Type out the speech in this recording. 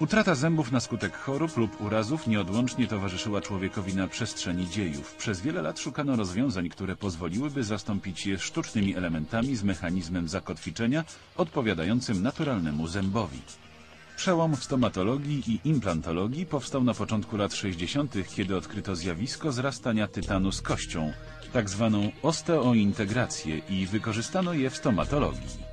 Utrata zębów na skutek chorób lub urazów nieodłącznie towarzyszyła człowiekowi na przestrzeni dziejów. Przez wiele lat szukano rozwiązań, które pozwoliłyby zastąpić je sztucznymi elementami z mechanizmem zakotwiczenia odpowiadającym naturalnemu zębowi. Przełom w stomatologii i implantologii powstał na początku lat 60., kiedy odkryto zjawisko zrastania tytanu z kością, tak zwaną osteointegrację i wykorzystano je w stomatologii.